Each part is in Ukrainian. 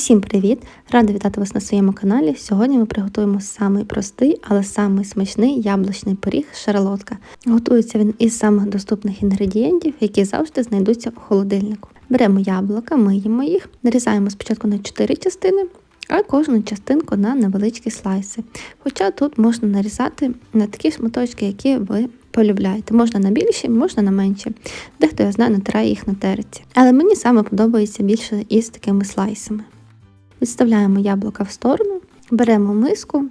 Усім привіт! Рада вітати вас на своєму каналі. Сьогодні ми приготуємо самий простий, але самий смачний яблучний пиріг шарлотка. Готується він із самих доступних інгредієнтів, які завжди знайдуться у холодильнику. Беремо яблука, миємо їх, нарізаємо спочатку на 4 частини, а кожну частинку на невеличкі слайси. Хоча тут можна нарізати на такі шматочки, які ви полюбляєте. Можна на більші, можна на менші. Дехто я знаю, натирає їх на тереці. Але мені саме подобається більше із такими слайсами. Відставляємо яблука в сторону, беремо миску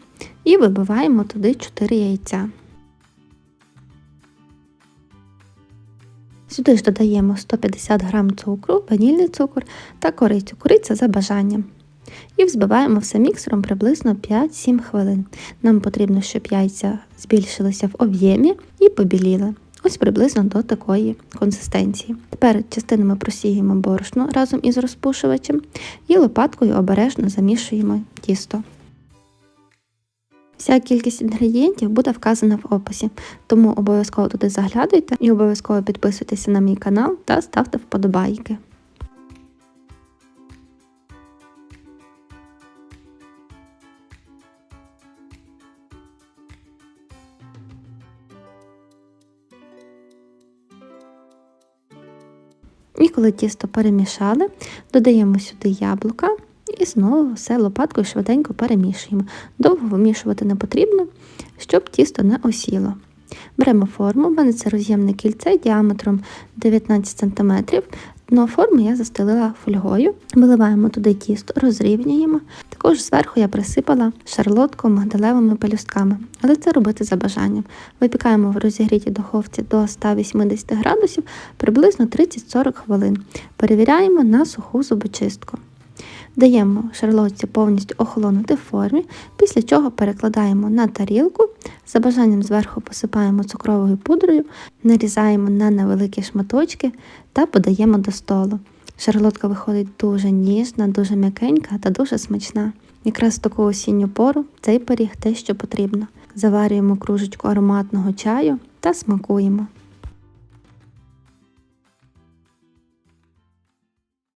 і вибиваємо туди 4 яйця. Сюди ж додаємо 150 г цукру, ванільний цукор та корицю. Кориця за бажанням. І взбиваємо все міксером приблизно 5-7 хвилин. Нам потрібно, щоб яйця збільшилися в об'ємі і побіліли. Ось приблизно до такої консистенції. Тепер частинами просіємо борошно разом із розпушувачем і лопаткою обережно замішуємо тісто. Вся кількість інгредієнтів буде вказана в описі, тому обов'язково туди заглядуйте і обов'язково підписуйтеся на мій канал та ставте вподобайки. І коли тісто перемішали, додаємо сюди яблука і знову все лопаткою швиденько перемішуємо. Довго вимішувати не потрібно, щоб тісто не осіло. Беремо форму, в мене це роз'ємне кільце діаметром 19 см. Дно форми я застелила фольгою, виливаємо туди тісто, розрівнюємо. Також зверху я присипала шарлотку магдалевими пелюстками, але це робити за бажанням. Випікаємо в розігрітій духовці до 180 градусів приблизно 30-40 хвилин. Перевіряємо на суху зубочистку. Даємо шарлотці повністю охолонути в формі, після чого перекладаємо на тарілку, за бажанням зверху посипаємо цукровою пудрою, нарізаємо на невеликі шматочки та подаємо до столу. Шарлотка виходить дуже ніжна, дуже м'якенька та дуже смачна. Якраз в таку осінню пору цей пиріг те, що потрібно. Заварюємо кружечку ароматного чаю та смакуємо.